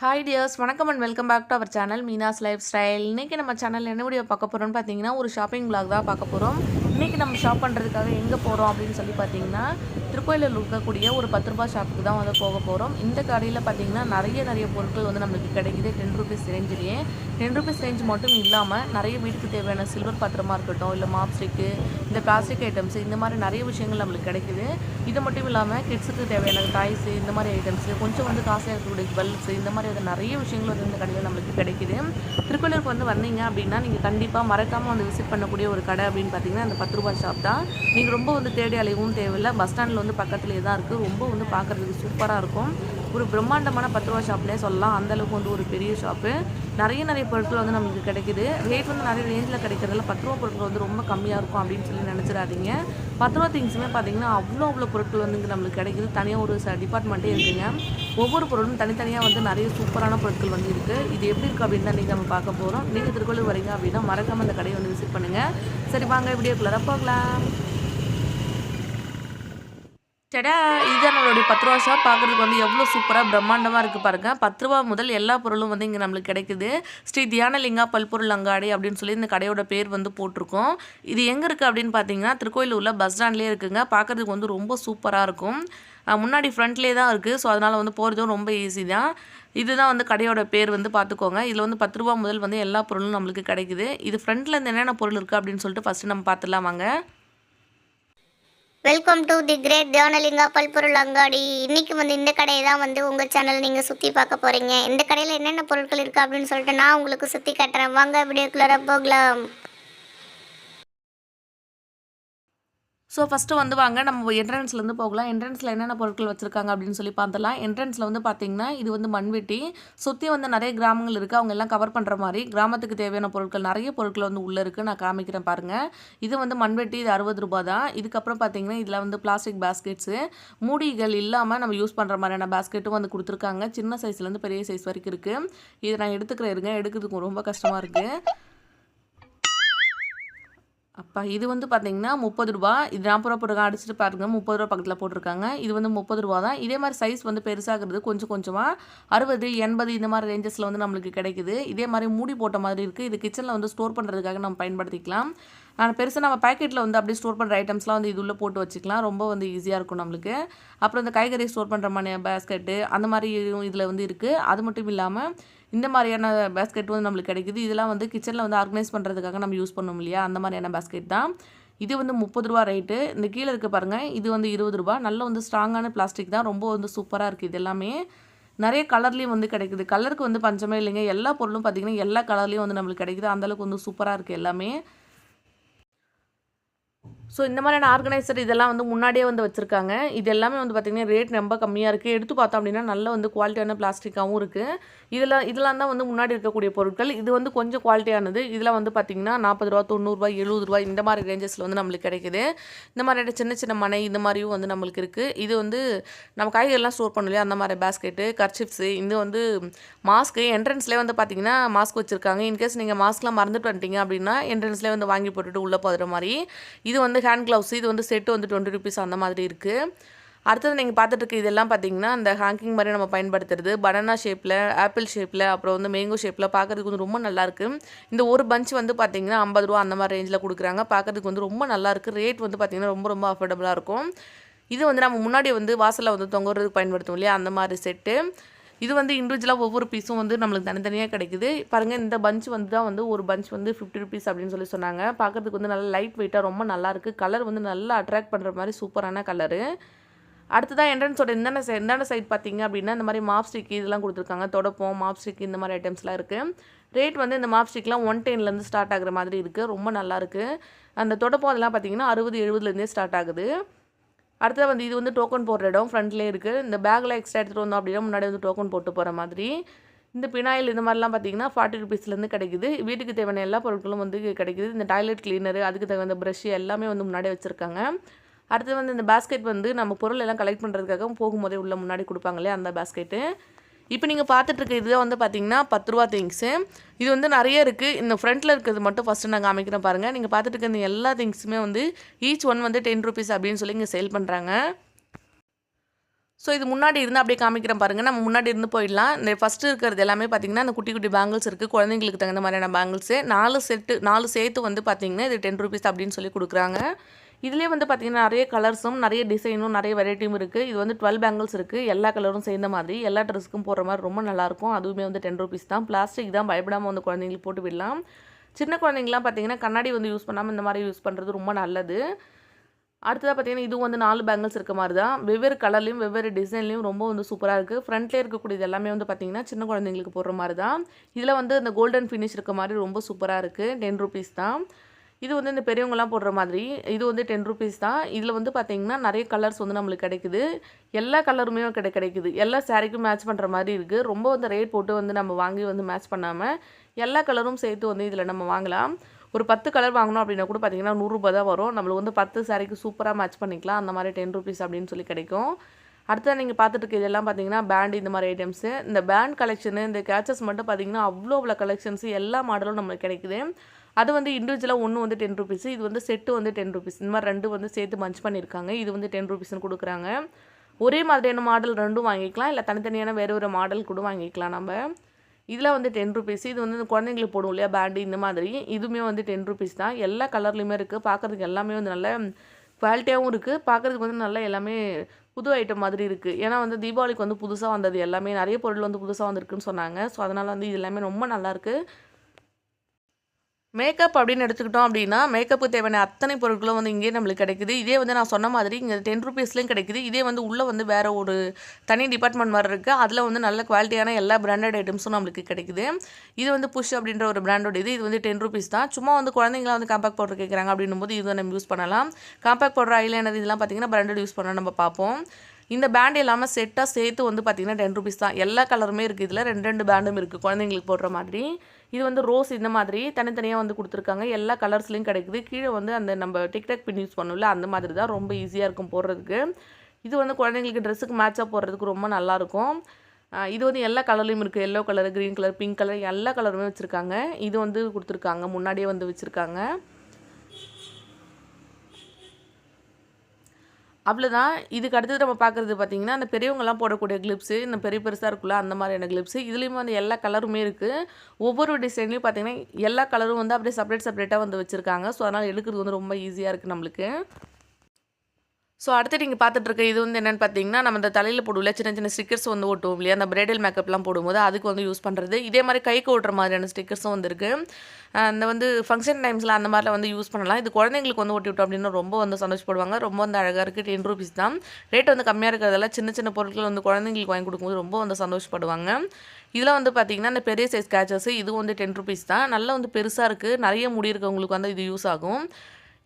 Hi dears வணக்கம் and welcome back to our channel Meena's life style இன்றைக்கி நம்ம channel என்ன வீடியோ பார்க்க போகிறோம்னு பார்த்தீங்கன்னா ஒரு ஷாப்பிங் பிளாக் தான் பார்க்க போகிறோம் இன்றைக்கி நம்ம ஷாப் பண்ணுறதுக்காக எங்கே போகிறோம் அப்படின்னு சொல்லி பார்த்தீங்கன்னா திருக்கோயிலில் இருக்கக்கூடிய ஒரு பத்து ரூபாய் ஷாப்புக்கு தான் வந்து போக போகிறோம் இந்த கடையில் பார்த்தீங்கன்னா நிறைய நிறைய பொருட்கள் வந்து நம்மளுக்கு கிடைக்குது. டென் ருபீஸ் ரேஞ்சிலேயே டென் ருபீஸ் ரேஞ்ச் மட்டும் இல்லாமல் நிறைய வீட்டுக்கு தேவையான சில்வர் பாத்திரமாக இருக்கட்டும் இல்லை மாப்ஸ்டிக்கு இந்த பிளாஸ்டிக் ஐட்டம்ஸ் இந்த மாதிரி நிறைய விஷயங்கள் நம்மளுக்கு கிடைக்குது. இது மட்டும் இல்லாமல் கிட்ஸுக்கு தேவையான டாய்ஸ் இந்த மாதிரி ஐட்டம்ஸ் கொஞ்சம் வந்து காசாக இருக்கக்கூடிய ஜுவல்ஸ் இந்த மாதிரி வந்து நிறைய விஷயங்கள் வந்து இந்த கடையில் நம்மளுக்கு கிடைக்குது. திருக்கோயிலூருக்கு வந்து வந்தீங்க அப்படின்னா நீங்கள் கண்டிப்பாக மறக்காமல் வந்து விசிட் பண்ணக்கூடிய ஒரு கடை அப்படின்னு பார்த்தீங்கன்னா அந்த பத்து ரூபாய் ஷாப் தான். நீங்கள் ரொம்ப வந்து தேடி அலையவும் தேவையில்லை. பஸ் ஸ்டாண்டில் வந்து பக்கத்துலேயே தான் இருக்குது ரொம்ப வந்து பார்க்குறதுக்கு சூப்பராக இருக்கும். ஒரு பிரம்மாண்டமான பத்து ரூபா ஷாப்லேயே சொல்லலாம். அந்தளவுக்கு வந்து ஒரு பெரிய ஷாப்பு. நிறைய நிறைய பொருட்கள் வந்து நமக்கு கிடைக்குது. ரேட் வந்து நிறைய ரேஞ்சில் கிடைக்கிறதுல பத்து ரூபா பொருட்கள் வந்து ரொம்ப கம்மியாக இருக்கும் அப்படின்னு சொல்லி நினச்சிடாதீங்க. பத்து ரூபா திங்ஸுமே பார்த்தீங்கன்னா அவ்வளோ அவ்வளோ பொருட்கள் வந்து இங்கே நம்மளுக்கு கிடைக்குது. தனியாக ஒரு ச டிபார்ட்மெண்ட்டே இருக்குங்க. ஒவ்வொரு பொருளும் தனித்தனியாக வந்து நிறைய சூப்பரான பொருட்கள் வந்து இருக்குது இது எப்படி இருக்குது அப்படின்னு தான் நம்ம பார்க்க போகிறோம் நீங்கள் திருக்கோளூர் வரீங்க அப்படின்னா மறக்காமல் அந்த கடையை வந்து விசிட் பண்ணுங்கள் சரி வாங்க வீடியோக்குள்ளே போகலாம். டடா இது நம்மளுடைய பத்து ரூபா ஷாப் பார்க்குறதுக்கு வந்து எவ்வளோ சூப்பராக பிரம்மாண்டமாக இருக்குது பாருங்கள் பத்து ரூபா முதல் எல்லா பொருளும் வந்து இங்கே நம்மளுக்கு கிடைக்குது. ஸ்ரீ தியானலிங்கா பல்பொருள் அங்காடி அப்படின்னு சொல்லி இந்த கடையோட பேர் வந்து போட்டிருக்கோம். இது எங்கே இருக்குது அப்படின்னு பார்த்தீங்கன்னா திருக்கோயிலூரில் பஸ் ஸ்டாண்ட்லேயே இருக்குங்க. பார்க்குறதுக்கு வந்து ரொம்ப சூப்பராக இருக்கும். முன்னாடி ஃப்ரண்ட்லேயே தான் இருக்குது ஸோ அதனால் வந்து போகிறதும் ரொம்ப ஈஸி தான். இதுதான் வந்து கடையோட பேர் வந்து பார்த்துக்கோங்க இதில் வந்து பத்து ரூபா முதல் வந்து எல்லா பொருளும் நம்மளுக்கு கிடைக்குது. இது ஃப்ரண்ட்டில் இருந்து என்னென்ன பொருள் இருக்குது அப்படின்னு சொல்லிட்டு ஃபஸ்ட்டு நம்ம பார்த்துலாம் வாங்க welcome to the great Devanalinga பல்பொருள் அங்காடி இன்னைக்கு வந்து இந்த கடையை தான் வந்து உங்கள் சேனல் நீங்கள் சுற்றி பார்க்க போகிறீங்க இந்த கடையில் என்னென்ன பொருட்கள் இருக்குது அப்படின்னு சொல்லிட்டு நான் உங்களுக்கு சுற்றி காட்டுறேன். வாங்க வீடியோக்குள்ளே போகலாம். ஸோ ஃபஸ்ட்டு வந்து வாங்க நம்ம என்ட்ரன்ஸ்லேருந்து போகலாம். என்ட்ரன்ஸில் என்னென்ன பொருட்கள் வச்சுருக்காங்க அப்படின்னு சொல்லி பார்த்தலாம் என்ட்ரன்ஸில் வந்து பார்த்தீங்கன்னா இது வந்து மண்வெட்டி. சுற்றி வந்து நிறைய கிராமங்கள் இருக்குது அவங்க எல்லாம் கவர் பண்ணுற மாதிரி கிராமத்துக்கு தேவையான பொருட்கள் நிறைய பொருட்கள் வந்து உள்ளே இருக்குது நான் காமிக்கிறேன் பாருங்கள் இது வந்து மண்வெட்டி. இது அறுபது ரூபா தான். இதுக்கப்புறம் பார்த்தீங்கன்னா இதில் வந்து பிளாஸ்டிக் பேஸ்கெட்ஸு மூடிகள் இல்லாமல் நம்ம யூஸ் பண்ணுற மாதிரியான பேஸ்கெட்டும் வந்து கொடுத்துருக்காங்க. சின்ன சைஸ்லேருந்து பெரிய சைஸ் வரைக்கும் இருக்குது இதை நான் எடுத்துக்கிறேன் இருங்க. எடுக்கிறதுக்கு ரொம்ப கஷ்டமாக இருக்குது அப்பா இது வந்து பார்த்தீங்கன்னா முப்பது ரூபா. இது நாற்பது ரூபா போட்டுருக்காங்க அடிச்சுட்டு பாருங்க. முப்பது ரூபா பக்கத்தில் போட்டிருக்காங்க. இது வந்து முப்பது ரூபா தான். இதே மாதிரி சைஸ் வந்து பெருசாகிறது கொஞ்சம் கொஞ்சமாக அறுபது எண்பது இந்த மாதிரி ரேஞ்சஸில் வந்து நம்மளுக்கு கிடைக்குது. இதே மாதிரி மூடி போட்ட மாதிரி இருக்குது இது கிச்சனில் வந்து ஸ்டோர் பண்ணுறதுக்காக நம்ம பயன்படுத்திக்கலாம். நான் பெருசாக நம்ம பேக்கெட்டில் வந்து அப்படியே ஸ்டோர் பண்ணுற ஐட்டம்ஸ்லாம் வந்து இது உள்ளே போட்டு வச்சுக்கலாம். ரொம்ப வந்து ஈஸியாக இருக்கும் நம்மளுக்கு. அப்புறம் இந்த காய்கறி ஸ்டோர் பண்ணுற மாதிரி பேஸ்கெட்டு அந்த மாதிரி இதில் வந்து இருக்குது அது மட்டும் இல்லாமல் இந்த மாதிரியான பேஸ்கெட் வந்து நம்மளுக்கு கிடைக்குது. இதெல்லாம் வந்து கிச்சனில் வந்து ஆர்கனைஸ் பண்ணுறதுக்காக நம்ம யூஸ் பண்ணோம் இல்லையா? அந்த மாதிரியான பேஸ்கெட் தான். இது வந்து முப்பது ரூபா ரேட்டு இந்த கீழே இருக்க பாருங்கள் இது வந்து இருபது ரூபா. நல்ல வந்து ஸ்ட்ராங்கான பிளாஸ்டிக் தான். ரொம்ப வந்து சூப்பராக இருக்குது இது எல்லாமே நிறைய கலர்லேயும் வந்து கிடைக்குது. கலருக்கு வந்து பஞ்சமே இல்லைங்க. எல்லா பொருளும் பார்த்திங்கன்னா எல்லா கலர்லேயும் வந்து நம்மளுக்கு கிடைக்குது. அந்தளவுக்கு வந்து சூப்பராக இருக்குது எல்லாமே. ஸோ இந்த மாதிரியான ஆர்கனைசர் இதெல்லாம் வந்து முன்னாடியே வந்து வச்சுருக்காங்க. இது எல்லாமே வந்து பார்த்திங்கன்னா ரேட் ரொம்ப கம்மியாக இருக்குது எடுத்து பார்த்தோம் அப்படின்னா நல்ல வந்து குவாலிட்டியான பிளாஸ்டிக்காகவும் இருக்குது இதில் இதெல்லாம் தான் வந்து முன்னாடி இருக்கக்கூடிய பொருட்கள். இது வந்து கொஞ்சம் குவாலிட்டியானது இதில் வந்து பார்த்திங்கன்னா நாற்பது ரூபா தொண்ணூறுரூவா எழுபது ரூபா இந்த மாதிரி ரேஞ்சஸில் வந்து நம்மளுக்கு கிடைக்குது. இந்த மாதிரியான சின்ன சின்ன மனை இந்த மாதிரியும் வந்து நம்மளுக்கு இருக்குது இது வந்து நம்ம காய்கறிலாம் ஸ்டோர் பண்ணலையா அந்த மாதிரி பேஸ்கெட்டு கர்ச்சிப்ஸு இது வந்து மாஸ்க்கு என்ட்ரன்ஸ்லேயே வந்து பார்த்திங்கன்னா மாஸ்க் வச்சுருக்காங்க. இன்கேஸ் நீங்கள் மாஸ்க்லாம் மறந்துட்டு வந்துட்டீங்க அப்படின்னா என்ட்ரன்ஸ்லேயே வந்து வாங்கி போட்டுட்டு உள்ளே போகிற மாதிரி. இது வந்து ஹேண்ட் க்ளவுஸ் இது வந்து செட்டு வந்து டுவெண்ட்டி ருபீஸ் அந்த மாதிரி இருக்குது அடுத்தது நீங்கள் பார்த்துட்டு இருக்க இதெல்லாம் பார்த்தீங்கன்னா அந்த ஹேங்கிங் மாதிரி நம்ம பயன்படுத்துறது பனானா ஷேப்பில் ஆப்பிள் ஷேப்பில் அப்புறம் வந்து மேங்கோ ஷேப்பில் பார்க்குறதுக்கு வந்து ரொம்ப நல்லாயிருக்கு இந்த ஒரு பஞ்ச் வந்து பார்த்தீங்கன்னா ஐம்பது ரூபா அந்த மாதிரி ரேஞ்சில் கொடுக்குறாங்க. பார்க்கறதுக்கு வந்து ரொம்ப நல்லாயிருக்கு ரேட் வந்து பார்த்திங்கன்னா ரொம்ப ரொம்ப அஃபோர்டபுளாக இருக்கும். இது வந்து நம்ம முன்னாடி வந்து வாசலில் வந்து தொங்குறதுக்கு பயன்படுத்துவோம் இல்லையா? அந்த மாதிரி செட்டு இது வந்து இண்டிவிஜுவலாக ஒவ்வொரு பீஸும் வந்து நம்மளுக்கு தனித்தனியாக கிடைக்குது. பாருங்கள் இந்த பஞ்ச் வந்து தான் வந்து ஒரு பஞ்ச் வந்து ஃபிஃப்டி ருபீஸ் அப்படின்னு சொல்லி சொன்னாங்க. பார்க்கறதுக்கு வந்து நல்லா லைட் வெயிட்டாக ரொம்ப நல்லாயிருக்கு கலர் வந்து நல்லா அட்ராக்ட் பண்ணுற மாதிரி சூப்பரான கலரு அடுத்ததான் என்ட்ரன்ஸோட இந்தாண்ட சைட் இந்தாண்ட சைட் பார்த்தீங்க அப்படின்னா இந்த மாதிரி மாப்ஸ்டிக் இதெல்லாம் கொடுத்துருக்காங்க. தொடப்பம் மாப்ஸ்டிக் இந்த மாதிரி ஐட்டம்ஸ்லாம் இருக்குது ரேட் வந்து இந்த மாப்ஸ்டிக்லாம் ஒன் டென்லேருந்து ஸ்டார்ட் ஆகிற மாதிரி இருக்குது ரொம்ப நல்லாயிருக்கு அந்த தொடப்பம் அதெல்லாம் பார்த்தீங்கன்னா அறுபது எழுபதுலேருந்தே ஸ்டார்ட் ஆகுது. அடுத்தது வந்து இது வந்து டோக்கன் போடுற இடம் ஃப்ரண்ட்லேயே இருக்குது இந்த பேக்கில் எக்ஸ்ட்ரா எடுத்துகிட்டு வந்தோம் அப்படின்னா முன்னாடி வந்து டோக்கன் போட்டு போகிற மாதிரி. இந்த பினாயில் இந்த மாதிரிலாம் பார்த்தீங்கன்னா ஃபார்ட்டி ருபீஸ்லேருந்து கிடைக்குது. வீட்டுக்கு தேவையான எல்லா பொருட்களும் வந்து கிடைக்குது. இந்த டாய்லெட் கிளீனரு அதுக்கு தகுந்த ப்ரஷ் எல்லாமே வந்து முன்னாடி வச்சுருக்காங்க. அடுத்து வந்து இந்த பேஸ்கெட் வந்து நம்ம பொருள் எல்லாம் கலெக்ட் பண்ணுறதுக்காக போகும்போதே உள்ள முன்னாடி கொடுப்பாங்களே அந்த பேஸ்கெட்டு இப்போ நீங்கள் பார்த்துட்டு இருக்க இதுதான் வந்து பார்த்தீங்கன்னா பத்து ரூபா திங்ஸு இது வந்து நிறைய இருக்குது இந்த ஃப்ரண்ட்டில் இருக்கிறது மட்டும் ஃபஸ்ட்டு நான் காமிக்கிறேன் பாருங்கள் நீங்கள் பார்த்துட்டு இருக்க இந்த எல்லா திங்ஸுமே வந்து ஈச் ஒன் வந்து டென் ருபீஸ் அப்படின்னு சொல்லி இங்கே சேல் பண்ணுறாங்க ஸோ இது முன்னாடி இருந்து அப்படியே காமிக்கிறேன் பாருங்கள் நம்ம முன்னாடி இருந்து போயிடலாம். இந்த ஃபஸ்ட்டு இருக்கிறது எல்லாமே பார்த்தீங்கன்னா அந்த குட்டி குட்டி பேங்கிள்ஸ் இருக்குது குழந்தைங்களுக்கு தகுந்த மாதிரியான பேங்கிள்ஸு நாலு செட்டு நாலு சேர்த்து வந்து பார்த்தீங்கன்னா இது டென் ருபீஸ் அப்படின்னு சொல்லி கொடுக்குறாங்க. இதுலேயே வந்து பார்த்தீங்கன்னா நிறைய கலர்ஸும் நிறைய டிசைனும் நிறைய வெரைட்டியும் இருக்குது இது வந்து டுவெல் பேங்கிள்ஸ் இருக்குது எல்லா கலரும் சேர்ந்த மாதிரி எல்லா ட்ரெஸ்க்கும் போடுற மாதிரி ரொம்ப நல்லாயிருக்கும் அதுவுமே வந்து டென் ருபீஸ் தான். பிளாஸ்டிக் தான் பயப்படாமல் வந்து குழந்தைங்களுக்கு போட்டு விடலாம். சின்ன குழந்தைங்களாம் பார்த்தீங்கன்னா கண்ணாடி வந்து யூஸ் பண்ணாமல் இந்த மாதிரி யூஸ் பண்ணுறது ரொம்ப நல்லது. அடுத்ததாக பார்த்தீங்கன்னா இதுவும் வந்து நாலு பேங்கிள்ஸ் இருக்க மாதிரி தான். வெவ்வேறு கலர்லையும் வெவ்வேறு டிசைன்லையும் ரொம்ப வந்து சூப்பராக இருக்குது ஃப்ரண்ட்லேயே இருக்கக்கூடியது எல்லாமே வந்து பார்த்தீங்கன்னா சின்ன குழந்தைங்களுக்கு போடுற மாதிரி தான். இதில் வந்து இந்த கோல்டன் ஃபினிஷ் இருக்க மாதிரி ரொம்ப சூப்பராக இருக்குது டென் ருபீஸ் தான். இது வந்து இந்த பெரியவங்கலாம் போடுற மாதிரி இது வந்து டென் ருபீஸ் தான். இதில் வந்து பார்த்திங்கன்னா நிறைய கலர்ஸ் வந்து நம்மளுக்கு கிடைக்குது. எல்லா கலருமே கிடை கிடைக்குது. எல்லா சாரீக்கும் மேட்ச் பண்ணுற மாதிரி இருக்குது ரொம்ப வந்து ரேட் போட்டு வந்து நம்ம வாங்கி வந்து மேட்ச் பண்ணாமல் எல்லா கலரும் சேர்த்து வந்து இதில் நம்ம வாங்கலாம். ஒரு பத்து கலர் வாங்கினோம் அப்படின்னா கூட பார்த்தீங்கன்னா நூறுரூபா தான் வரும். நம்மளுக்கு வந்து பத்து சாரீக்கு சூப்பராக மேட்ச் பண்ணிக்கலாம். அந்த மாதிரி டென் ருபீஸ் அப்படின்னு சொல்லி கிடைக்கும். அடுத்தது நீங்கள் பார்த்துட்டு இருக்க இதெல்லாம் பார்த்தீங்கன்னா பேண்ட் இந்த மாதிரி ஐட்டம்ஸு இந்த பேண்ட் கலெக்ஷனு இந்த கேச்சஸ் மட்டும் பார்த்தீங்கன்னா அவ்வளோ அவ்வளோ கலெக்ஷன்ஸ் எல்லா மாடலும் நம்மளுக்கு கிடைக்குது. அது வந்து இண்டிவிஜுவலாக ஒன்று வந்து டென் ருபீஸ் இது வந்து செட்டு வந்து டென் ருபீஸ் இந்த மாதிரி ரெண்டு வந்து சேர்த்து மஞ்ச் பண்ணியிருக்காங்க. இது வந்து டென் ருபீஸ்னு கொடுக்குறாங்க. ஒரே மாதிரியான மாடல் ரெண்டும் வாங்கிக்கலாம். இல்லை தனித்தனியான வேறு ஒரு மாடல் கூட வாங்கிக்கலாம் நம்ம. இதில் வந்து டென் ருபீஸ் இது வந்து குழந்தைங்களுக்கு போடும் இல்லையா? பேண்டு இந்த மாதிரி. இதுவுமே வந்து டென் ருபீஸ் தான். எல்லா கலர்லையுமே இருக்குது பார்க்குறதுக்கு எல்லாமே வந்து நல்ல குவாலிட்டியாகவும் இருக்குது பார்க்குறதுக்கு வந்து நல்லா எல்லாமே புது ஐட்டம் மாதிரி இருக்குது ஏன்னா வந்து தீபாவளிக்கு வந்து புதுசாக வந்தது எல்லாமே. நிறைய பொருள் வந்து புதுசாக வந்திருக்குன்னு சொன்னாங்க. ஸோ அதனால் வந்து இது எல்லாமே ரொம்ப நல்லாயிருக்கு மேக்கப் அப்படின்னு எடுத்துக்கிட்டோம் அப்படின்னா மேக்கப்புக்கு தேவையான அத்தனை பொருட்களும் வந்து இங்கேயே நம்மளுக்கு கிடைக்குது. இதே வந்து நான் சொன்ன மாதிரி இங்கே டென் ருபீஸ்லேயும் கிடைக்குது. இதே வந்து உள்ளே வந்து வேறு ஒரு தனி டிபார்ட்மெண்ட் மாதிரி இருக்குது அதில் வந்து நல்ல குவாலிட்டியான எல்லா பிராண்டட் ஐட்டம்ஸும் நம்மளுக்கு கிடைக்குது. இது வந்து புஷ் அப்படின்ற ஒரு பிராண்டோட இது. இது வந்து டென் ருபீஸ் தான். சும்மா வந்து குழந்தைங்களாம் வந்து காம்பேக்ட் பவுடர் கேட்குறாங்க அப்படின்னும் போது இது நம்ம யூஸ் பண்ணலாம். காம்பேக்ட் பவுடர் ஐலைனர் இதெல்லாம் பார்த்தீங்கன்னா பிராண்டட் யூஸ் பண்ண நம்ம பார்ப்போம். இந்த பேண்ட் இல்லாமல் செட்டாக சேர்த்து வந்து பார்த்தீங்கன்னா டென் ருபீஸ் தான். எல்லா கலருமே இருக்குது இதில் ரெண்டு ரெண்டு பேண்டும் இருக்குது குழந்தைங்களுக்கு போடுற மாதிரி. இது வந்து ரோஸ் இந்த மாதிரி தனித்தனியாக வந்து கொடுத்துருக்காங்க. எல்லா கலர்ஸ்லையும் கிடைக்குது. கீழே வந்து அந்த நம்ம டிக்டாக் பின் யூஸ் பண்ணோம்ல அந்த மாதிரி தான் ரொம்ப ஈஸியாக இருக்கும் போடுறதுக்கு. இது வந்து குழந்தைங்களுக்கு ட்ரெஸ்ஸுக்கு மேட்சாக போடுறதுக்கு ரொம்ப நல்லாயிருக்கும் இது வந்து எல்லா கலர்லேயும் இருக்குது yellow colour green colour pink colour எல்லா கலருமே வச்சுருக்காங்க. இது வந்து கொடுத்துருக்காங்க. முன்னாடியே வந்து வச்சுருக்காங்க. அவ்வளோதான் இதுக்கு அடுத்தது நம்ம பார்க்குறது பார்த்தீங்கன்னா அந்த பெரியவங்கலாம் போடக்கூடிய கிளிப்ஸு இந்த பெரிய பெருசாக இருக்குல்ல அந்த மாதிரியான கிளிப்ஸு இதுலேயுமே வந்து எல்லா கலருமே இருக்குது ஒவ்வொரு டிசைன்லேயும் பார்த்திங்கன்னா எல்லா கலரும் வந்து அப்படியே செப்பரேட் செப்பரேட்டாக வந்து வச்சுருக்காங்க. ஸோ அதனால் எடுக்கிறது வந்து ரொம்ப ஈஸியாக இருக்குது நம்மளுக்கு. ஸோ அடுத்து நீங்கள் பார்த்துட்ருக்க இது வந்து என்னென்னு பார்த்தீங்கன்னா நம்ம இந்த தலையில் போடுவோம்ல சின்ன சின்ன ஸ்டிக்கர்ஸ் வந்து ஒட்டுவோம் இல்லையா? அந்த பிரைடல் மேக்கப்லாம் போடும்போது அதுக்கு வந்து யூஸ் பண்ணுறது இதே மாதிரி கைக்கு ஓட்டுற மாதிரியான ஸ்டிக்கர்ஸும் வந்துருக்கு. அந்த வந்து ஃபங்க்ஷன் டைம்ஸில் அந்த மாதிரிலாம் வந்து யூஸ் பண்ணலாம். இது குழந்தைங்களுக்கு வந்து ஓட்டி விட்டோம் அப்படின்னா ரொம்ப வந்து சந்தோஷப்படுவாங்க. ரொம்ப வந்து அழகாக இருக்குது டென் ருபீஸ் தான். ரேட் வந்து கம்மியாக இருக்கிறதால சின்ன சின்ன பொருட்கள் வந்து குழந்தைங்களுக்கு வாங்கி கொடுக்கும்போது ரொம்ப வந்து சந்தோஷப்படுவாங்க. இதில் வந்து பார்த்தீங்கன்னா இந்த பெரிய சைஸ் கேச்சஸ் இது வந்து டென் ருபீஸ் தான். நல்லா வந்து பெருசாக இருக்குது நிறைய முடி இருக்கவங்களுக்கு வந்து இது யூஸ் ஆகும்.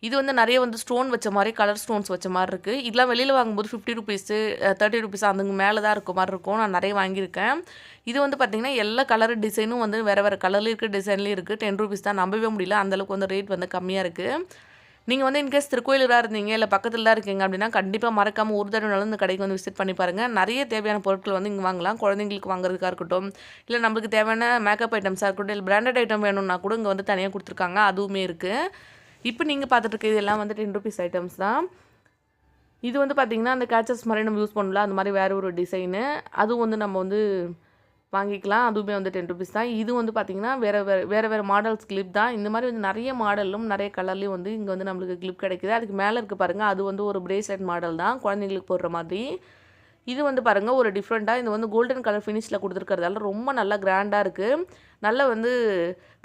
இது வந்து நிறைய வந்து ஸ்டோன் வச்ச மாதிரி கலர் ஸ்டோன்ஸ் வச்ச மாதிரி இருக்குது இதெல்லாம் வெளியில் வாங்கும்போது ஃபிஃப்டி ருபீஸு தேர்ட்டி ருபீஸ் அதுக்கு மேலே தான் இருக்க மாதிரி இருக்கும். நான் நிறைய வாங்கியிருக்கேன். இது வந்து பார்த்திங்கன்னா எல்லா கலர் டிசைனும் வந்து வேறு வேறு கலர்லேயும் இருக்குது டிசைன்லேயும் இருக்குது டென் ருபீஸ் தான் நம்பவே முடியல. அந்தளவுக்கு வந்து ரேட் வந்து கம்மியாக இருக்குது நீங்கள் வந்து இன்கேஸ் திருக்கோயிலூராக இருந்தீங்க இல்லை பக்கத்தில் தான் இருக்கீங்க அப்படின்னா கண்டிப்பாக மறக்காமல் ஒரு தடவைனாலும் இந்த கடைக்கு வந்து விசிட் பண்ணி பாருங்கள் நிறைய தேவையான பொருட்கள் வந்து இங்கே வாங்கலாம். குழந்தைங்களுக்கு வாங்குறதுக்காக இருக்கட்டும் இல்லை நம்மளுக்கு தேவையான மேக்கப் ஐட்டம்ஸாக இருக்கட்டும் இல்லை பிராண்டட் ஐட்டம் வேணும்னா கூட இங்கே வந்து தனியாக கொடுத்துருக்காங்க. அதுவுமே இருக்குது இப்போ நீங்கள் பார்த்துட்டு இருக்க இதெல்லாம் வந்து டென் ருபீஸ் ஐட்டம்ஸ் தான். இது வந்து பார்த்திங்கன்னா அந்த கேச்சஸ் மாதிரி நம்ம யூஸ் பண்ணல. அந்த மாதிரி வேறு ஒரு டிசைனு அதுவும் வந்து நம்ம வந்து வாங்கிக்கலாம். அதுவுமே வந்து டென் ருபீஸ் தான். இது வந்து பார்த்திங்கன்னா வேறு வேறு வேறு வேறு மாடல்ஸ் கிளிப் தான். இந்த மாதிரி வந்து நிறைய மாடலும் நிறைய கலர்லேயும் வந்து இங்கே வந்து நம்மளுக்கு கிளிப் கிடைக்குது. அதுக்கு மேலே இருக்க பாருங்கள் அது வந்து ஒரு பிரேஸ்லெட் மாடல் தான். குழந்தைங்களுக்கு போடுற மாதிரி. இது வந்து பாருங்கள் ஒரு டிஃப்ரெண்ட்டாக இது வந்து கோல்டன் கலர் ஃபினிஷில் கொடுத்துருக்கறதால ரொம்ப நல்லா கிராண்டாக இருக்குது நல்லா வந்து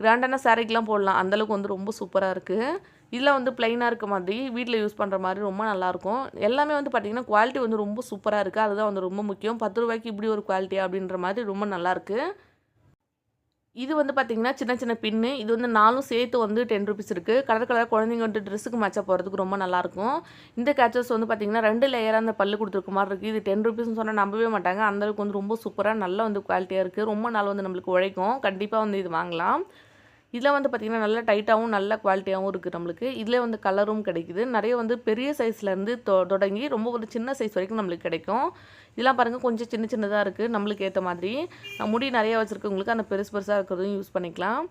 கிராண்டான சாரீக்கெலாம் போடலாம். அந்தளவுக்கு வந்து ரொம்ப சூப்பராக இருக்குது இதில் வந்து ப்ளைனாக இருக்க மாதிரி வீட்டில் யூஸ் பண்ணுற மாதிரி ரொம்ப நல்லாயிருக்கும் எல்லாமே வந்து பார்த்திங்கன்னா குவாலிட்டி வந்து ரொம்ப சூப்பராக இருக்குது அதுதான் வந்து ரொம்ப முக்கியம். பத்து ரூபாய்க்கு இப்படி ஒரு குவாலிட்டி அப்படின்ற மாதிரி ரொம்ப நல்லாயிருக்கு இது வந்து பார்த்திங்கன்னா சின்ன சின்ன பின்னு இது வந்து நாலும் சேர்த்து வந்து டென் ருபீஸ் இருக்குது கலர் கலர் குழந்தைங்க வந்து ட்ரெஸ்ஸுக்கு மேட்சாக போகிறதுக்கு ரொம்ப நல்லாயிருக்கும் இந்த கேச்சஸ் வந்து பார்த்திங்கன்னா ரெண்டு லேயராக அந்த பல்லு கொடுத்துருக்க மாதிரி இருக்குது இது டென் ருபீஸ்னு சொன்னால் நம்பவே மாட்டாங்க. அந்தளவுக்கு வந்து ரொம்ப சூப்பராக நல்லா வந்து குவாலிட்டியாக இருக்குது ரொம்ப நாள் வந்து நம்மளுக்கு உழைக்கும். கண்டிப்பாக வந்து இது வாங்கலாம். இதில் வந்து பார்த்திங்கன்னா நல்ல டைட்டாகவும் நல்ல குவாலிட்டியாகவும் இருக்குது நம்மளுக்கு. இதில் வந்து கலரும் கிடைக்குது. நிறைய வந்து பெரிய சைஸ்லேருந்து தொ தொடங்கி ரொம்ப ஒரு சின்ன சைஸ் வரைக்கும் நம்மளுக்கு கிடைக்கும். இதெல்லாம் பாருங்கள் கொஞ்சம் சின்ன சின்னதாக இருக்குது நம்மளுக்கு ஏற்ற மாதிரி. முடி நிறைய வச்சுருக்கவங்களுக்கு அந்த பெருசு பெருசாக இருக்கிறதும் யூஸ் பண்ணிக்கலாம்.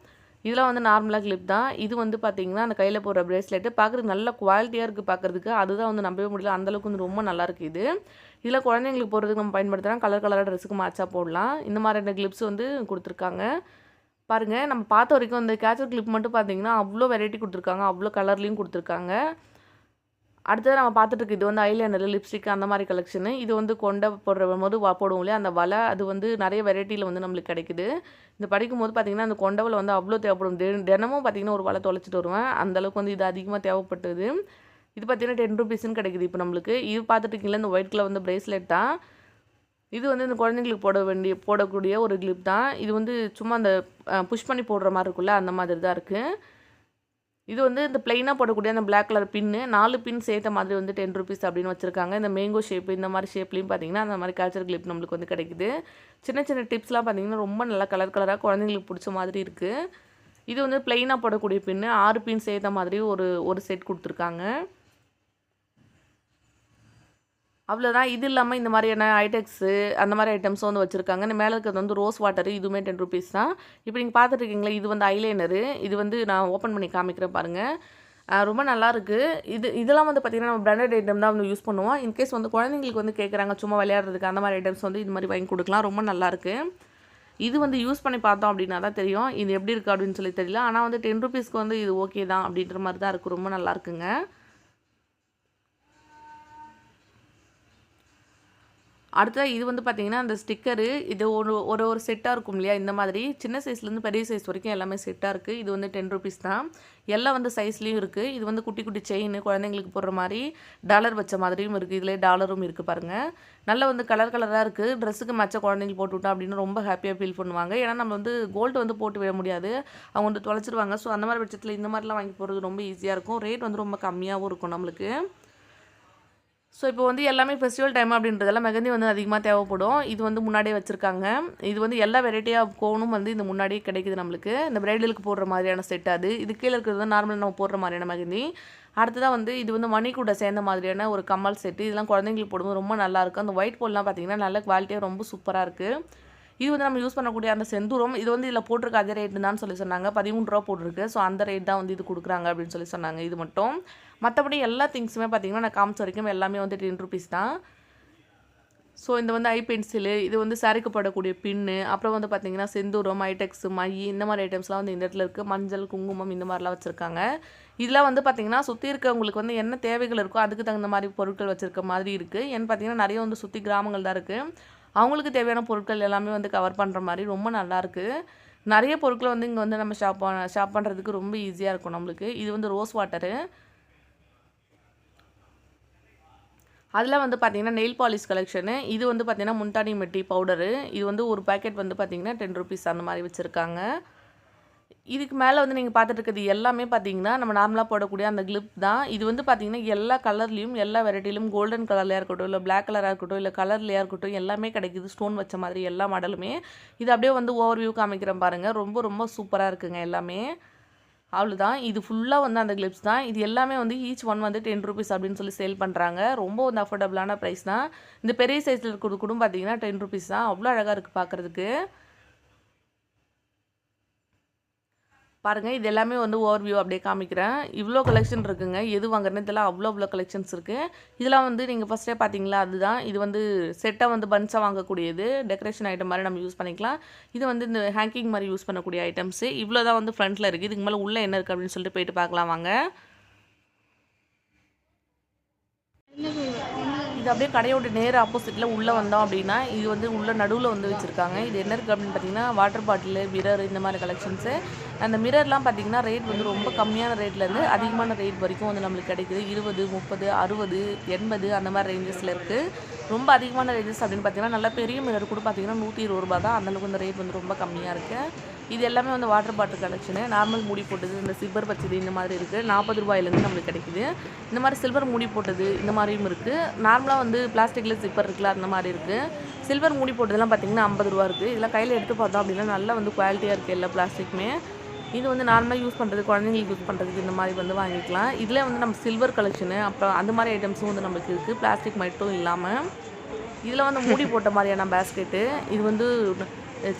இதெல்லாம் வந்து நார்மலாக கிளிப் தான். இது வந்து பார்த்திங்கன்னா அந்த கையில் போடுற ப்ரேஸ்லெட்டு பார்க்குறதுக்கு நல்ல குவாலிட்டியாக இருக்குது பார்க்குறதுக்கு. அதுதான் வந்து நம்பவே முடியல. அந்தளவுக்கு வந்து ரொம்ப நல்லா இருக்குது இது. இதில் குழந்தைங்களுக்கு போடுறதுக்கு நம்ம பயன்படுத்துகிறோம் கலர் கலராக ட்ரெஸ்ஸுக்கு மேட்சாக போடலாம். இந்த மாதிரி ரெண்டு கிளிப்ஸ் வந்து கொடுத்துருக்காங்க. பாருங்கள் நம்ம பார்த்த வரைக்கும் அந்த கேச்சர் கிளிப் மட்டும் பார்த்தீங்கன்னா அவ்வளோ வெரைட்டி கொடுத்துருக்காங்க அவ்வளோ கலர்லேயும் கொடுத்துருக்காங்க. அடுத்தது நம்ம பார்த்துட்டு இது வந்து ஐலைனர் லிப்ஸ்டிக் அந்த மாதிரி கலெக்ஷனு இது வந்து கொண்டை போடுற போது போடுவோம் இல்லையா? அந்த வலை அது வந்து நிறைய வெரைட்டியில் வந்து நம்மளுக்கு கிடைக்குது. இந்த படிக்கும் போது பார்த்திங்கன்னா அந்த கொண்டவில் வந்து அவ்வளோ தேவைப்படும். தின- தினமும் பார்த்திங்கன்னா ஒரு வலை தொலைச்சிட்டு வருவேன். அந்தளவுக்கு வந்து இது அதிகமாக தேவைப்பட்டது. இது பார்த்தீங்கன்னா டென் ருபீஸ்னு கிடைக்குது இப்போ நம்மளுக்கு. இது பார்த்துட்டு இருக்கீங்களா இந்த ஒயிட் கலர் வந்து பிரேஸ்லெட் தான். இது வந்து இந்த குழந்தைங்களுக்கு போட வேண்டிய போடக்கூடிய ஒரு கிளிப் தான். இது வந்து சும்மா அந்த புஷ் பண்ணி போடுற மாதிரி இருக்குல்ல அந்த மாதிரி தான் இருக்குது இது வந்து இந்த பிளைனாக போடக்கூடிய அந்த பிளாக் கலர் பின்னு நாலு பின் சேர்த்த மாதிரி வந்து டென் ருபீஸ் அப்படின்னு வச்சுருக்காங்க. இந்த மேங்கோ ஷேப் இந்த மாதிரி ஷேப்லேயும் பார்த்தீங்கன்னா அந்த மாதிரி கேச்சர் கிளிப் நம்மளுக்கு வந்து கிடைக்குது. சின்ன சின்ன டிப்ஸ்லாம் பார்த்தீங்கன்னா ரொம்ப நல்லா கலர் கலராக குழந்தைங்களுக்கு பிடிச்ச மாதிரி இருக்குது இது வந்து பிளெயினாக போடக்கூடிய பின்னு ஆறு பின் சேர்த்த மாதிரி ஒரு ஒரு செட் கொடுத்துருக்காங்க. அவ்வளோதான் இது இல்லாமல் இந்த மாதிரியான ஐட்டெக்ஸு அந்த மாதிரி ஐட்டம்ஸும் வந்து வச்சுருக்காங்க. இந்த மேலே இருக்கிறது வந்து ரோஸ் வாட்டர் இதுவுமே டென் ருபீஸ் தான். இப்போ நீங்கள் பார்த்துட்டு இருக்கீங்களா இது வந்து ஐலைனரு இது வந்து நான் ஓப்பன் பண்ணி காமிக்கிறேன் பாருங்கள் ரொம்ப நல்லாயிருக்கு இது இதெல்லாம் வந்து பார்த்திங்கன்னா நம்ம பிராண்டட் ஐட்டம் தான் வந்து யூஸ் பண்ணுவோம். இன்கேஸ் வந்து குழந்தைங்களுக்கு வந்து கேட்குறாங்க சும்மா விளையாடுறதுக்கு அந்த மாதிரி ஐட்டம்ஸ் வந்து இது மாதிரி வாங்கி கொடுக்கலாம். ரொம்ப நல்லாயிருக்கு இது வந்து யூஸ் பண்ணி பார்த்தோம் அப்படின்னா தான் தெரியும் இது எப்படி இருக்குது அப்படின்னு சொல்லி தெரியல. ஆனால் வந்து டென் ருபீஸ்க்கு வந்து இது ஓகே தான் அப்படின்ற மாதிரி தான் இருக்குது ரொம்ப நல்லா இருக்குங்க. அடுத்ததாக இது வந்து பார்த்தீங்கன்னா அந்த ஸ்டிக்கரு இது ஒரு ஒரு ஒரு செட்டாக இருக்கும் இல்லையா? இந்த மாதிரி சின்ன சைஸ்லேருந்து பெரிய சைஸ் வரைக்கும் எல்லாமே செட்டாக இருக்குது இது வந்து டென் ருபீஸ் தான். எல்லாம் வந்து சைஸ்லேயும் இருக்குது இது வந்து குட்டி குட்டி செயின் குழந்தைங்களுக்கு போடுற மாதிரி டாலர் வச்ச மாதிரியும் இருக்குது இதில் டாலரும் இருக்குது பாருங்கள் நல்லா வந்து கலர் கலராக இருக்குது ட்ரெஸ்ஸுக்கு மச்ச குழந்தைங்களுக்கு போட்டு விட்டோம் அப்படின்னு ரொம்ப ஹாப்பியாக ஃபீல் பண்ணுவாங்க. ஏன்னா நம்ம வந்து கோல்டு வந்து போட்டு விட முடியாது. அவங்க வந்து தொலைச்சிருவாங்க. ஸோ அந்த மாதிரி பட்சத்தில் இந்த மாதிரிலாம் வாங்கி போடுறது ரொம்ப ஈஸியாக இருக்கும். ரேட் வந்து ரொம்ப கம்மியாகவும் இருக்கும் நம்மளுக்கு. ஸோ இப்போ வந்து எல்லாமே ஃபெஸ்டிவல் டைம் அப்படின்றதெல்லாம் மெகந்தி வந்து அதிகமாக தேவைப்படும். இது வந்து முன்னாடியே வச்சுருக்காங்க. இது வந்து எல்லா வெரைட்டியாக கோனும் வந்து இந்த முன்னாடியே கிடைக்குது நம்மளுக்கு. இந்த பிரைடலுக்கு போடுற மாதிரியான செட் அது. இது கீழே இருக்கிறது வந்து நார்மலாக நம்ம போடுற மாதிரியான மெகந்தி அடுத்ததாக வந்து இது வந்து மணி கூட சேர்ந்த மாதிரியான ஒரு கம்மல் செட்டு இதெல்லாம் குழந்தைங்களுக்கு போடும்போது ரொம்ப நல்லாயிருக்கும் அந்த ஒயிட் போல்லாம் பார்த்தீங்கன்னா நல்ல குவாலிட்டியாக ரொம்ப சூப்பராக இருக்குது இது வந்து நம்ம யூஸ் பண்ணக்கூடிய அந்த செந்தூரம் இது வந்து இதில் போட்டிருக்க அதே ரேட்டு தான் சொல்லி சொன்னாங்க. பதிமூணு ரூபா போட்டிருக்கு. ஸோ அந்த ரேட் தான் வந்து இது கொடுக்குறாங்க அப்படின்னு சொல்லி சொன்னாங்க. இது மட்டும். மற்றபடி எல்லா திங்ஸுமே பார்த்தீங்கன்னா நான் காமிச்ச வரைக்கும் எல்லாமே வந்து டென் ருபீஸ் தான். ஸோ இந்த வந்து ஐ பென்சிலு இது வந்து சாரிக்கு போடக்கூடிய பின்னு அப்புறம் வந்து பார்த்தீங்கன்னா செந்தூரம் ஐடெக்ஸ் மை இந்த மாதிரி ஐட்டம்ஸ்லாம் வந்து இந்த இடத்துல இருக்குது மஞ்சள் குங்குமம் இந்த மாதிரிலாம் வச்சுருக்காங்க. இதெல்லாம் வந்து பார்த்திங்கன்னா சுற்றி இருக்கவங்களுக்கு வந்து என்ன தேவைகள் இருக்கோ அதுக்கு தகுந்த மாதிரி பொருட்கள் வச்சுருக்க மாதிரி இருக்குது ஏன்னு பார்த்தீங்கன்னா நிறைய வந்து சுற்றி கிராமங்கள் தான் இருக்குது அவங்களுக்கு தேவையான பொருட்கள் எல்லாமே வந்து கவர் பண்ணுற மாதிரி ரொம்ப நல்லாயிருக்கு நிறைய பொருட்களை வந்து இங்கே வந்து நம்ம ஷாப் ஷாப் பண்ணுறதுக்கு ரொம்ப ஈஸியாக இருக்கும் நம்மளுக்கு. இது வந்து ரோஸ் வாட்டரு அதில் வந்து பார்த்தீங்கன்னா நெயில் பாலிஷ் கலெக்ஷனு இது வந்து பார்த்தீங்கன்னா முண்டானி மெட்டி பவுடரு இது வந்து ஒரு பேக்கெட் வந்து பார்த்தீங்கன்னா டென் ருபீஸ் அந்த மாதிரி வச்சுருக்காங்க. இதுக்கு மேலே வந்து நீங்கள் பார்த்துட்டு இருக்கிறது எல்லாமே பார்த்தீங்கன்னா நம்ம நார்மலாக போடக்கூடிய அந்த கிளிப் தான். இது வந்து பார்த்தீங்கன்னா எல்லா கலர்லேயும் எல்லா வெரைட்டிலும் கோல்டன் கலர்லையாக இருக்கட்டும் இல்லை பிளாக் கலராக இருக்கட்டும் இல்லை கலர்லையாக இருக்கட்டும் எல்லாமே கிடைக்குது. ஸ்டோன் வச்ச மாதிரி எல்லா மாடலுமே இது அப்படியே வந்து ஓவர் வியூ காமிக்கிறேன் பாருங்கள் ரொம்ப ரொம்ப சூப்பராக இருக்குங்க எல்லாமே. அவ்வளோதான் இது ஃபுல்லாக வந்து அந்த கிளிப்ஸ் தான். இது எல்லாமே வந்து ஈச் ஒன் வந்து டென் ருபீஸ் அப்படின்னு சொல்லி சேல் பண்ணுறாங்க ரொம்ப வந்து அஃபோர்டபுளான ப்ரைஸ் தான். இந்த பெரிய சைஸில் இருக்கிறது கூட பார்த்தீங்கன்னா டென் ருபீஸ் தான். அவ்வளோ அழகாக இருக்குது பார்க்குறதுக்கு. பாருங்கள் இது எல்லாமே வந்து ஓவர் வியூ அப்படியே காமிக்கிறேன். இவ்வளோ கலெக்ஷன் இருக்குங்க. எது வாங்குறதுன்னு இதெல்லாம் அவ்வளோ அவ்வளோ கலெக்ஷன்ஸ் இருக்குது இதெல்லாம் வந்து நீங்கள் ஃபஸ்ட்டே பார்த்தீங்களா அதுதான். இது வந்து செட்டாக வந்து பன்ஸாக வாங்கக்கூடியது. டெக்கரேஷன் ஐட்டம் மாதிரி நம்ம யூஸ் பண்ணிக்கலாம். இது வந்து இந்த ஹேங்கிங் மாதிரி யூஸ் பண்ணக்கூடிய ஐட்டம்ஸு இவ்வளோ தான் வந்து ஃப்ரண்ட்டில் இருக்குது இதுக்கு மேலே உள்ளே என்ன இருக்குது அப்படின்னு சொல்லிட்டு போயிட்டு பார்க்கலாம் வாங்க. இது அப்படியே கடையோட நேர் ஆப்போசிட்டில் உள்ளே வந்தோம் அப்படின்னா இது வந்து உள்ள நடுவில் வந்து வச்சுருக்காங்க. இது என்ன இருக்குது அப்படின்னு பார்த்தீங்கன்னா வாட்டர் பாட்டில் மிரர் இந்த மாதிரி கலெக்ஷன்ஸு அந்த மிரர்லாம் பார்த்திங்கன்னா ரேட் வந்து ரொம்ப கம்மியான ரேட்லேருந்து அதிகமான ரேட் வரைக்கும் வந்து நம்மளுக்கு கிடைக்குது. இருபது முப்பது அறுபது எண்பது அந்த மாதிரி ரேஞ்சஸில் இருக்குது ரொம்ப அதிகமான ரேஞ்சஸ் அப்படின்னு பார்த்தீங்கன்னா நல்ல பெரிய மிரர் கூட பார்த்தீங்கன்னா நூற்றி இருபது ரூபா தான். அந்தளவுக்கு இந்த ரேட் வந்து ரொம்ப கம்மியாக இருக்குது இது எல்லாமே வந்து வாட்டர் பாட்டில் கலெக்ஷனு நார்மல் மூடி போட்டது இந்த சில்வர் வச்சது இந்த மாதிரி இருக்குது நாற்பது ரூபாயிலேருந்து நம்மளுக்கு கிடைக்குது. இந்த மாதிரி சில்வர் மூடி போட்டது இந்த மாதிரியும் இருக்குது நார்மலாக வந்து பிளாஸ்டிக்கில் சிப்பர் இருக்குல்ல அந்த மாதிரி இருக்குது சில்வர் மூடி போட்டதெல்லாம் பார்த்திங்கன்னா ஐம்பது ரூபா இருக்குது இதெல்லாம் கையில் எடுத்து பார்த்தோம் அப்படின்னா நல்லா வந்து குவாலிட்டியாக இருக்குது எல்லா பிளாஸ்டிக்குமே இது வந்து நார்மலாக யூஸ் பண்ணுறது குழந்தைங்களுக்கு யூஸ் பண்ணுறதுக்கு இந்த மாதிரி வந்து வாங்கிக்கலாம். இதில் வந்து நம்ம சில்வர் கலெக்ஷனு அப்புறம் அந்த மாதிரி ஐட்டம்ஸும் வந்து நம்மளுக்கு இருக்குது பிளாஸ்டிக் மட்டும் இல்லாமல் இதில் வந்து மூடி போட்ட மாதிரியான பேஸ்கெட்டு இது வந்து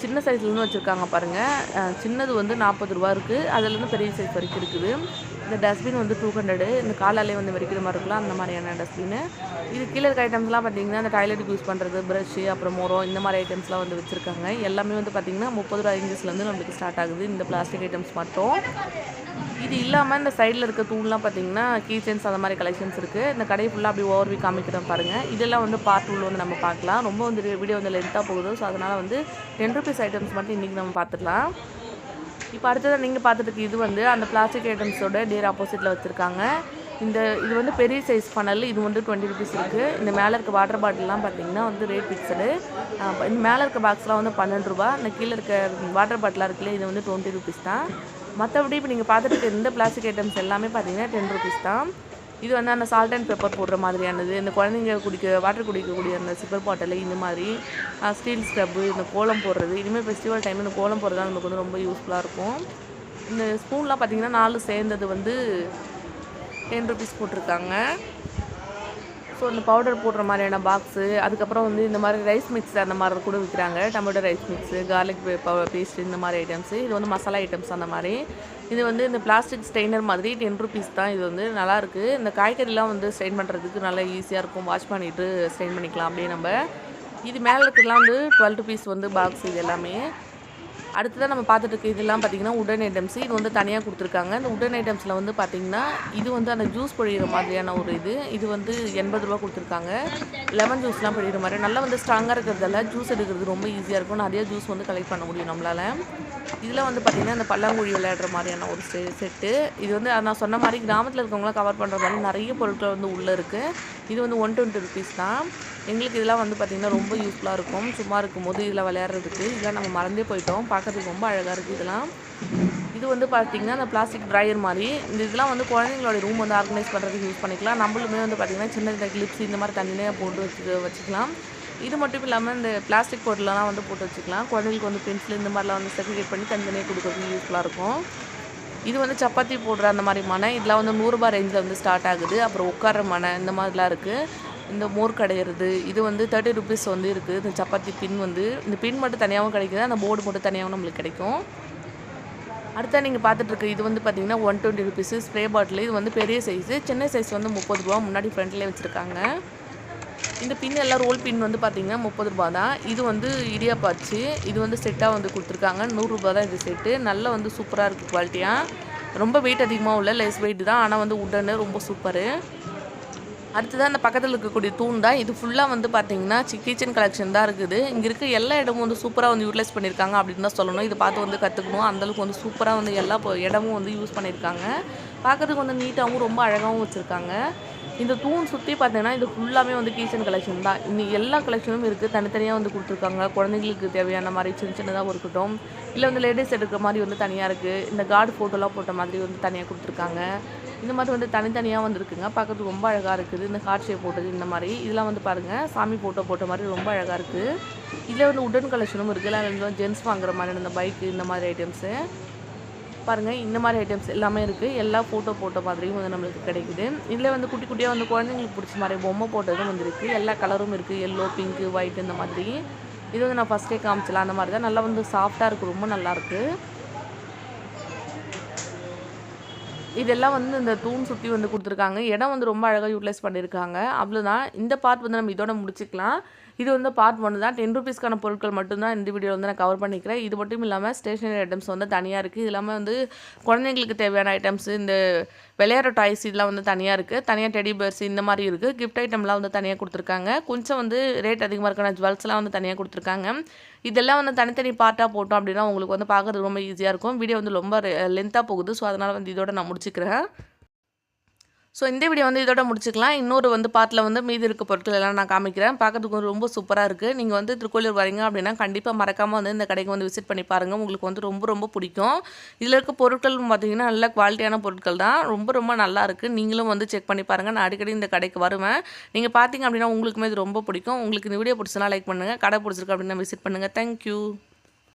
சின்ன சைஸ்லேருந்து வச்சுருக்காங்க பாருங்கள் சின்னது வந்து நாற்பது ரூபா இருக்குது அதுலேருந்து பெரிய சைஸ் வரைக்கும் இருக்குது. இந்த டஸ்ட்பின் வந்து டூ ஹண்ட்ரடு இந்த காலாலே வந்து வெடிக்கிற மாதிரி இருக்கலாம் அந்த மாதிரியான டஸ்ட்பின்னு இது கீழே இருக்க ஐட்டம்ஸ்லாம் பார்த்தீங்கன்னா அந்த டாய்லெட்டுக்கு யூஸ் பண்ணுறது ப்ரஷ்ஷு அப்புறம் மோரம் இந்த மாதிரி ஐட்டம்ஸ்லாம் வந்து வச்சுருக்காங்க. எல்லாமே வந்து பார்த்திங்கன்னா முப்பது ரூபா இன்ச்சஸ்லேருந்து நம்மளுக்கு ஸ்டார்ட் ஆகுது. இந்த பிளாஸ்டிக் ஐட்டம்ஸ் மட்டும். இது இல்லாமல் இந்த சைடில் இருக்க தூண்லாம் பார்த்தீங்கன்னா கீச்சன்ஸ் அந்த மாதிரி கலெக்ஷன்ஸ் இருக்குது இந்த கடை ஃபுல்லாக அப்படி ஓவர்வி காமிக்கிறேன் பாருங்கள் இதெல்லாம் வந்து பார்ட் உள்ள வந்து நம்ம பார்க்கலாம். ரொம்ப வந்து வீடியோ வந்து லென்த்தாக போகுது. ஸோ அதனால் வந்து டென் ருபீஸ் ஐட்டம்ஸ் மட்டும் இன்றைக்கி நம்ம பார்த்துக்கலாம். இப்போ அடுத்ததாக நீங்கள் பார்த்துட்டு இது வந்து அந்த பிளாஸ்டிக் ஐட்டம்ஸோட டேர் ஆப்போசிட்டில் வச்சுருக்காங்க. இந்த இது வந்து பெரிய சைஸ் ஃபனல் இது வந்து டுவெண்ட்டி ருபீஸ் இருக்குது இந்த மேலே இருக்க வாட்டர் பாட்டில்லாம் பார்த்தீங்கன்னா வந்து ரேட் ஃபிக்ஸடு இந்த மேலே இருக்க பாக்ஸ்லாம் வந்து பன்னெண்டு ரூபா. இந்த கீழே இருக்க வாட்டர் பாட்டிலாக இருக்குல்ல இது வந்து டுவெண்ட்டி ருபீஸ் தான். மற்றபடி இப்போ நீங்கள் பார்த்துட்டு இருக்க இந்த பிளாஸ்டிக் ஐட்டம்ஸ் எல்லாமே பார்த்தீங்கன்னா டென் ருபீஸ் தான். இது வந்து அந்த சால்ட் அண்ட் பெப்பர் போடுற மாதிரியானது இந்த குழந்தைங்க குடிக்க வாட்டர் குடிக்கக்கூடிய அந்த சிப்பர் பாட்டில் இந்த மாதிரி ஸ்டீல் ஸ்க்ரப்பு இந்த கோலம் போடுறது. இனிமேல் ஃபெஸ்டிவல் டைமில் இந்த கோலம் போடுறது தான் நமக்கு வந்து ரொம்ப யூஸ்ஃபுல்லாக இருக்கும். இந்த ஸ்பூன்லாம் பார்த்தீங்கன்னா நாலு சேர்ந்தது வந்து டென் ருபீஸ் போட்டிருக்காங்க. ஸோ இந்த பவுடர் போடுற மாதிரியான பாக்ஸு அதுக்கப்புறம் வந்து இந்த மாதிரி ரைஸ் மிக்ஸ் அந்த மாதிரி கூட விற்கிறாங்க tomato rice mix garlic paste இந்த மாதிரி ஐட்டம்ஸு இது வந்து மசாலா ஐட்டம்ஸ் அந்த மாதிரி. இது வந்து இந்த பிளாஸ்டிக் ஸ்டெயினர் மாதிரி டென் ருபீஸ் தான். இது வந்து நல்லாயிருக்கு இந்த காய்கறிலாம் வந்து ஸ்டெயின் பண்ணுறதுக்கு நல்லா ஈஸியாக இருக்கும். வாஷ் பண்ணிவிட்டு ஸ்டெயின் பண்ணிக்கலாம் அப்படியே நம்ம. இது மேலே இருக்கிறதுலாம் வந்து டுவெல் ருபீஸ் வந்து பாக்ஸ் இது எல்லாமே. அடுத்ததாக நம்ம பார்த்துட்டு இருக்க இதெல்லாம் பார்த்தீங்கன்னா உடன் ஐட்டம்ஸ் இது வந்து தனியாக கொடுத்துருக்காங்க. இந்த உடன் ஐட்டம்ஸில் வந்து பார்த்தீங்கன்னா இது வந்து அந்த ஜூஸ் பொழிகிற மாதிரியான ஒரு இது. இது வந்து எண்பது ரூபா கொடுத்துருக்காங்க. லெமன் ஜூஸ்லாம் பொழிகிற மாதிரி. நல்லா வந்து ஸ்ட்ராங்காக இருக்கிறதால ஜூஸ் எடுக்கிறது ரொம்ப ஈஸியாக இருக்கும். நிறைய ஜூஸ் வந்து கலெக்ட் பண்ண முடியும் நம்மளால். இதில் வந்து பார்த்திங்கன்னா இந்த பல்லாங்குழி விளையாடுற மாதிரியான ஒரு செ செட்டு இது வந்து நான் சொன்ன மாதிரி கிராமத்தில் இருக்கவங்களாம் கவர் பண்ணுற மாதிரி நிறைய பொருட்கள் வந்து உள்ளே இருக்குது இது வந்து ஒன் டுவெண்ட்டி ருபீஸ் தான். எங்களுக்கு இதெல்லாம் வந்து பார்த்திங்கன்னா ரொம்ப யூஸ்ஃபுல்லாக இருக்கும். சும்மா இருக்கும்போது இதில் விளையாடுறதுக்கு. இதெல்லாம் நம்ம மறந்தே போயிட்டோம். பார்க்கறதுக்கு ரொம்ப அழகாக இருக்குது இதெல்லாம். இது வந்து பார்த்திங்கன்னா அந்த பிளாஸ்டிக் ட்ரையர் மாதிரி. இந்த இதெல்லாம் வந்து குழந்தைங்களோட ரூம் வந்து ஆர்கனைஸ் பண்ணுறதுக்கு யூஸ் பண்ணிக்கலாம். நம்மளுமே வந்து பார்த்திங்கன்னா சின்ன சின்ன கிளிப்ஸ் இந்த மாதிரி தண்ணியிலே போட்டு வச்சு வச்சுக்கலாம். இது மட்டும் இல்லாமல் இந்த பிளாஸ்டிக் பொருளெலாம் வந்து போட்டு வச்சுக்கலாம். குழந்தைங்களுக்கு வந்து பென்சில் இந்த மாதிரிலாம் வந்து செர்டிஃபிகேட் பண்ணி தனித்தனியாக கொடுக்கறதுக்கு யூஸ்ஃபுல்லாக இருக்கும். இது வந்து சப்பாத்தி போடுற அந்த மாதிரி மனை. இதெல்லாம் வந்து நூறுரூபா ரேஞ்சில் வந்து ஸ்டார்ட் ஆகுது. அப்புறம் உட்கார மனை. இந்த மாதிரிலாம் இருக்குது இந்த மோர் கடையிறது இது வந்து தேர்ட்டி ருபீஸ் வந்து இருக்குது இந்த சப்பாத்தி பின் வந்து இந்த பின் மட்டும் தனியாகவும் கிடைக்குது? அந்த போர்டு மட்டும் தனியாகவும் நம்மளுக்கு கிடைக்கும்? அடுத்தா நீங்கள் பார்த்துட்டு இருக்க இது வந்து பார்த்தீங்கன்னா one twenty rupees spray bottle இது வந்து பெரிய சைஸு சின்ன சைஸ் வந்து முப்பது ரூபா. முன்னாடி ஃப்ரண்ட்லேயே வச்சுருக்காங்க. இந்த பின் எல்லாம் ரோல் பின் வந்து பார்த்திங்கன்னா முப்பது ரூபா தான். இது வந்து இடியாப்பாச்சு இது வந்து செட்டாக வந்து கொடுத்துருக்காங்க. நூறுரூபா தான் இது செட்டு நல்லா வந்து சூப்பராக இருக்குது குவாலிட்டியாக ரொம்ப வெயிட் அதிகமாக உள்ள லெஸ் வெயிட் தான். ஆனால் வந்து உடனே ரொம்ப சூப்பரு அடுத்ததான் அந்த பக்கத்தில் இருக்கக்கூடிய தூண் தான். இது ஃபுல்லாக வந்து பார்த்தீங்கன்னா கிச்சன் கலெக்ஷன் தான் இருக்குது. இங்கே இருக்க எல்லா இடமும் வந்து சூப்பராக வந்து யூட்டிலைஸ் பண்ணியிருக்காங்க அப்படின்னு தான் சொல்லணும். இதை பார்த்து வந்து கற்றுக்கணும் அந்தளவுக்கு வந்து சூப்பராக வந்து எல்லா இடமும் வந்து யூஸ் பண்ணியிருக்காங்க. பார்க்கறதுக்கு வந்து நீட்டாகவும் ரொம்ப அழகாகவும் வச்சுருக்காங்க. இந்த தூண் சுற்றி பார்த்தீங்கன்னா இது ஃபுல்லாமே வந்து கிச்சன் கலெக்ஷன் தான். இந்த எல்லா கலெக்ஷனும் இருக்குது தனித்தனியாக வந்து கொடுத்துருக்காங்க. குழந்தைங்களுக்கு தேவையான மாதிரி சின்ன சின்னதாக இருக்கட்டும். இல்லை வந்து லேடிஸ் எடுக்கிற மாதிரி வந்து தனியாக இருக்குது இந்த கார்டு ஃபோட்டோலாம் போட்ட மாதிரி வந்து தனியாக கொடுத்துருக்காங்க. இந்த மாதிரி வந்து தனித்தனியாக வந்துருக்குங்க. பார்க்கறதுக்கு ரொம்ப அழகாக இருக்குது. இந்த ஹார்ட் ஷேப் போட்டது இந்த மாதிரி. இதெல்லாம் வந்து பாருங்கள் சாமி ஃபோட்டோ போட்ட மாதிரி ரொம்ப அழகாக இருக்குது இதில் வந்து உடன் கலெக்ஷனும் இருக்குது இல்லை ஜென்ஸ் வாங்குற மாதிரி இந்த பைக்கு இந்த மாதிரி ஐட்டம்ஸு பாருங்கள் இந்த மாதிரி ஐட்டம்ஸ் எல்லாமே இருக்குது எல்லா ஃபோட்டோ போட்ட மாதிரியும் வந்து நம்மளுக்கு கிடைக்குது. இதில் வந்து குட்டி குட்டியாக வந்து குழந்தைங்களுக்கு பிடிச்ச மாதிரி பொம்மை போட்டதும் வந்துருக்கு எல்லா கலரும் இருக்குது எல்லோ பிங்க்கு ஒயிட் இந்த மாதிரி. இது வந்து நான் ஃபஸ்ட்டே காமிச்சலாம் அந்த மாதிரி தான். நல்லா வந்து சாஃப்டாக இருக்குது ரொம்ப நல்லாயிருக்கு இதெல்லாம் வந்து இந்த தூண் சுற்றி வந்து கொடுத்துருக்காங்க. இடம் வந்து ரொம்ப அழகாக யூட்டிலைஸ் பண்ணியிருக்காங்க அவ்வளோதான் இந்த பார்ட் வந்து நம்ம இதோட முடிச்சுக்கலாம். இது வந்து பார்ட் ஒன்று தான். டென் ருபீஸ்க்கான பொருட்கள் மட்டும்தான் இந்த வீடியோ வந்து நான் கவர் பண்ணிக்கிறேன். இது மட்டும் இல்லாமல் ஸ்டேஷனரி ஐட்டம்ஸ் வந்து தனியாக இருக்குது இது இல்லாமல் வந்து குழந்தைங்களுக்கு தேவையான ஐட்டம்ஸ் இந்த விளையாடுற டாய்ஸ் இதெல்லாம் வந்து தனியாக இருக்குது தனியாக டெடி பேர்ஸ் இந்த மாதிரி இருக்குது கிஃப்ட் ஐட்டம்லாம் வந்து தனியாக கொடுத்துருக்காங்க. கொஞ்சம் வந்து ரேட் அதிகமாக இருக்கான ஜுவல்ஸ்லாம் வந்து தனியாக கொடுத்துருக்காங்க. இதெல்லாம் வந்து தனித்தனி பார்ட்டாக போட்டோம் அப்படின்னா உங்களுக்கு வந்து பார்க்குறது ரொம்ப ஈஸியாக இருக்கும். வீடியோ வந்து ரொம்ப லென்த்தாக போகுது. ஸோ அதனால் வந்து இதோட நான் முடிச்சுக்கிறேன். ஸோ இந்த வீடியோ வந்து இதோட முடிச்சுக்கலாம். இன்னொரு வந்து பாட்டில் வந்து மீதி இருக்க பொருட்கள் எல்லாம் நான் காமிக்கிறேன். பார்க்கறதுக்கு ரொம்ப சூப்பராக இருக்குது நீங்கள் வந்து திருக்கோயிலூர் வரீங்க அப்படின்னா கண்டிப்பாக மறக்காமல் வந்து இந்த கடைக்கு வந்து விசிட் பண்ணி பாருங்கள் உங்களுக்கு வந்து ரொம்ப ரொம்ப பிடிக்கும். இதில் இருக்க பொருட்கள் பார்த்திங்கன்னா நல்ல குவாலிட்டியான பொருட்கள் தான். ரொம்ப ரொம்ப நல்லா இருக்குது நீங்களும் வந்து செக் பண்ணி பாருங்கள் நான் அடிக்கடி இந்த கடைக்கு வருவேன். நீங்கள் பார்த்தீங்க அப்படின்னா உங்களுக்குமே இது ரொம்ப பிடிக்கும். உங்களுக்கு இந்த வீடியோ பிடிச்சனா லைக் பண்ணுங்கள் கடை பிடிச்சிருக்கு அப்படின்னா விசிட் பண்ணுங்கள் தேங்க்யூ